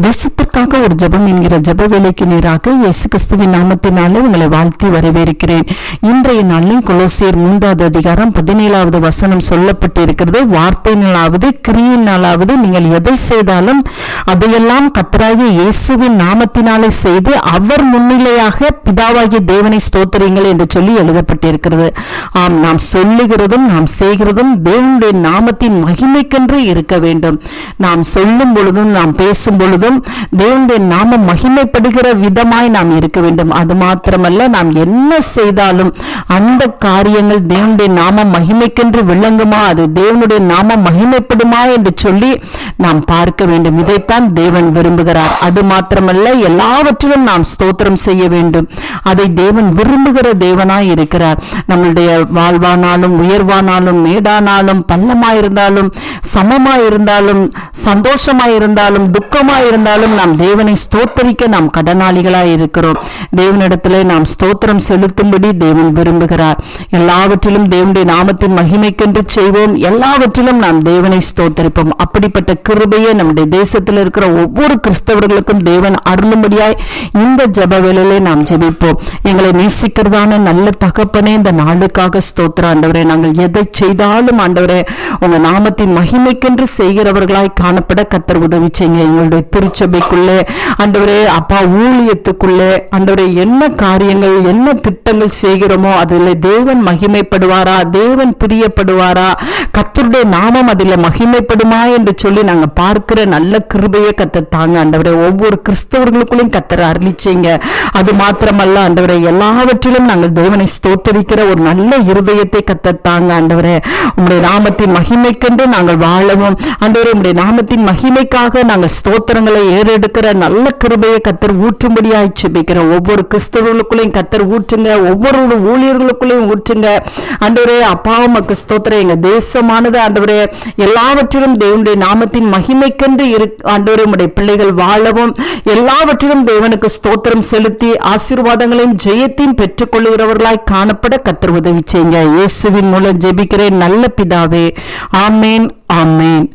desse தேசத்திற்காக ஒரு ஜெபம் என்கிற ஜெப வேலைக்கு நேராக இயேசு கிறிஸ்துவின் நாமத்தினாலே உங்களை வாழ்த்தி வரவேற்கிறேன். இன்றைய நாளில் கொலோசியர் மூன்றாவது அதிகாரம் பதினேழாவது வசனம் சொல்லப்பட்டு இருக்கிறது வார்த்தையினாலாவது கிரியினாலாவது நீங்கள் எதை செய்தாலும் அதையெல்லாம் கத்தராகிய இயேசுவின் நாமத்தினாலே செய்து அவர் முன்னிலையாக பிதாவாகிய தேவனை ஸ்தோத்திரியுங்கள் என்று சொல்லி எழுதப்பட்டிருக்கிறது. ஆம் நாம் சொல்லுகிறதும் நாம் செய்கிறதும் தேவனுடைய நாமத்தின் மகிமைக்கென்று இருக்க வேண்டும். நாம் சொல்லும் பொழுதும் நாம் பேசும் பொழுதும் தேவனுடைய நாமம் மகிமைப்படுகிற விதமாய் நாம் இருக்க வேண்டும். அது மாத்திரமல்ல நாம் என்ன செய்தாலும் அந்த காரியங்கள் தேவனுடைய நாமம் மகிமைக்கென்று விளங்குமா? அது தேவனுடைய நாமம் மகிமைப்படுமா என்று சொல்லி நாம் பார்க்க வேண்டும். இதைத்தான் தேவன் விரும்புகிறார். அது மாத்திரமல்ல எல்லாவற்றிலும் நாம் ஸ்தோத்திரம் செய்ய வேண்டும். அதை தேவன் விரும்புகிற தேவனாய் இருக்கிறார். நம்மளுடைய வாழ்வானாலும் உயர்வானாலும் மேடானாலும் பள்ளமாயிருந்தாலும் சமமாயிருந்தாலும் சந்தோஷமாயிருந்தாலும் துக்கமாயிருந்தாலும் நாம் தேவனை ஸ்தோத்தரிக்க நாம் கடனாளிகளாய் இருக்கிறோம். தேவனிடத்திலே நாம் ஸ்தோத்திரம் செலுத்தும்படி தேவன் விரும்புகிறார். எல்லாவற்றிலும் தேவனுடைய நாமத்தின் மகிமைக்கென்று செய்வோம். எல்லாவற்றிலும் நாம் தேவனை ஸ்தோத்தரிப்போம். அப்படிப்பட்ட கிருபையை நம்முடைய தேசத்தில் இருக்கிற ஒவ்வொரு கிறிஸ்தவர்களுக்கும் தேவன் அருளும்படியாய் இந்த ஜப வேலையிலே நாம் ஜெபிப்போம். எங்களை நேசிக்கிறதான நல்ல தகப்பனே இந்த நாளுக்காக ஸ்தோத்திர ஆண்டவரே நாங்கள் எதை செய்தாலும் ஆண்டவரே உங்க நாமத்தின் மகிமைக்கென்று செய்கிறவர்களாய் காணப்பட கத்தர் உதவி செய்யுங்க. எங்களுடைய திருச்சபைக்குள்ளே ஆண்டவரே அப்பா ஊழியத்துக்குள்ளே ஆண்டவரே என்ன காரியங்கள் என்ன திட்டங்கள் செய்கிறோமோ அதில் தேவன் மகிமைப்படுவாரா தேவன் பிரியப்படுவாரா கத்தருடைய நாமம் அதில் மகிமைப்படுமா என்று சொல்லி நாங்க பார்க்கிற நல்ல கிருபையை கத்த தாங்க. ஆண்டவரே ஒவ்வொரு கிறிஸ்தவர்களுக்குள்ளையும் கத்தரை அருளிச்சீங்க அது மாத்திரமல்ல ஆண்டவரே எல்லாவற்றிலும் நாங்கள் தேவனை ஸ்தோத்தரிக்கிற ஒரு நல்ல இருதயத்தை கத்த தாங்க ஆண்டவரே. உங்களுடைய நாமத்தின் மகிமைக்கென்று நாங்கள் வாழவும். ஆண்டவரே உங்களுடைய நாமத்தின் மகிமைக்காக நாங்கள் ஸ்தோத்திரங்களை ஏறெடுக்கிற நல்ல கிருபையை கத்தர் ஊற்றும்படியாய் செபிக்கிற ஒவ்வொரு கிறிஸ்தவர்களுக்குள்ளையும் கத்தர் ஊற்றுங்க. ஒவ்வொரு ஊழியர்களுக்குள்ளையும் ஊற்றுங்க. ஆண்டவரே அப்பா உமக்கு ஸ்தோத்திரம். எங்க தேசமானது ஆண்டவரே எல்லாவற்றிலும் தேவனுடைய நாமத்தின் மகிமைக்கென்று இரு ஆண்டவரே உடைய பிள்ளைகள் வாழவும். எல்லாவற்றிலும் தேவனுக்கு ஸ்தோத்திரம் செலுத்தி ஆசீர்வாதங்களையும் ஜெயத்தையும் பெற்றுக்கொள்கிறவர்களாய் காணப்பட கத்தர் உதவி செய்யுங்க. இயேசுவின் மூலம் ஜெபிக்கிறேன். நல்ல பிதாவே. ஆமேன் ஆமேன்.